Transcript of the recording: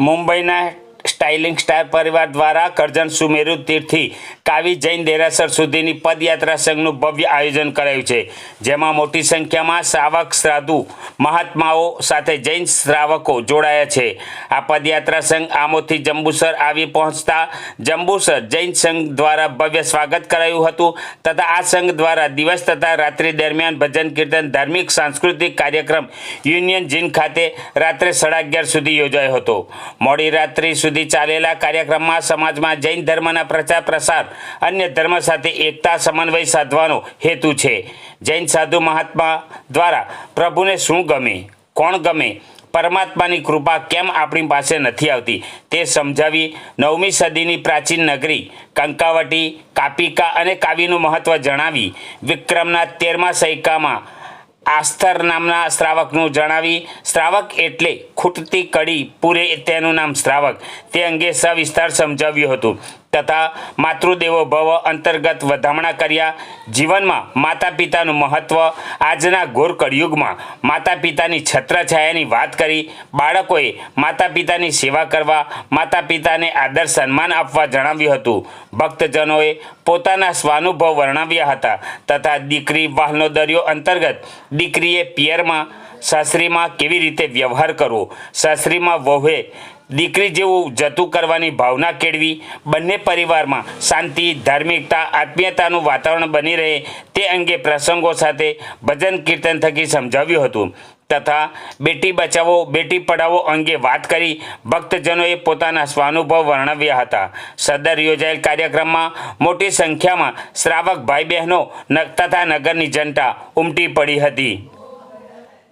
મુંબઈના styling star પરિવાર દ્વારા કરજણ સુમેરુ તીર્થથી કાવી જૈન દેરાસર સુધીની પદયાત્રા સંઘનું ભવ્ય આયોજન કરાયું છે, જેમાં મોટી સંખ્યામાં શ્રાવક શ્રાદ્ધુ મહાત્માઓ સાથે જૈન શ્રાવકો જોડાયા છે. આ પદયાત્રા સંઘ આમોદથી જંબુસર આવી પહોંચતા જંબુસર જૈન સંઘ દ્વારા ભવ્ય સ્વાગત કરાયું હતું તથા આ સંઘ દ્વારા દિવસ તથા રાત્રિ દરમિયાન ભજન કીર્તન, ધાર્મિક, સાંસ્કૃતિક કાર્યક્રમ, યુનિયન જીન ખાતે રાત્રે સાડા અગિયાર સુધી યોજાયો હતો. મોડી રાત્રિ સુધી ચાલેલા કાર્યક્રમમાં સમાજમાં જૈન ધર્મના પ્રચાર પ્રસાર અન્ય ધર્મ સાથે એકતા સમન્વય સાધવાનો હેતુ છે. જૈન સાધુ મહાત્મા દ્વારા પ્રભુને શું ગમે, કોણ ગમે, પરમાત્માની કૃપા કેમ આપણી પાસે નથી આવતી તે સમજાવી નવમી સદીની પ્રાચીન નગરી કંકાવટી, કાપિકા અને કાવ્યનું મહત્ત્વ જણાવી વિક્રમના તેરમા સૈકામાં આસ્તર નામના શ્રાવકનું જણાવી, શ્રાવક એટલે ખૂટતી કડી, પૂરે તેનું નામ શ્રાવક. તે અંગે સવિસ્તાર સમજાવ્યું હતું. તથા માતૃદેવો ભવ અંતર્ગત વધામણા કર્યા. જીવનમાં માતા પિતાનું મહત્ત્વ આજના ઘોર કળિયુગમાં માતા પિતાની છત્રછાયાની વાત કરી. બાળકોએ માતા પિતાની સેવા કરવા માતા પિતાને આદર સન્માન આપવા જણાવ્યું હતું. ભક્તજનોએ પોતાના સ્વાનુભવ વર્ણવ્યા હતા તથા દીકરી વાહનો દરિયો અંતર્ગત દીકરીએ પિયરમાં સાસરીમાં કેવી રીતે વ્યવહાર કરવો? સાસરીમાં વહુએ દીકરી જેવું જતું કરવાની ભાવના કેળવી. બંને પરિવારમાં શાંતિ, ધાર્મિકતા, આત્મીયતાનું વાતાવરણ બની રહે તે અંગે પ્રસંગો સાથે ભજન કીર્તન થકી સમજાવ્યું હતું. તથા બેટી બચાવો, બેટી પઢાવો અંગે વાત કરી ભક્તજનોએ પોતાના સ્વાનુભવ વર્ણવ્યા હતા. સદર યોજાયેલ કાર્યક્રમમાં મોટી સંખ્યામાં શ્રાવક ભાઈ બહેનો તથા નગરની જનતા ઉમટી પડી હતી.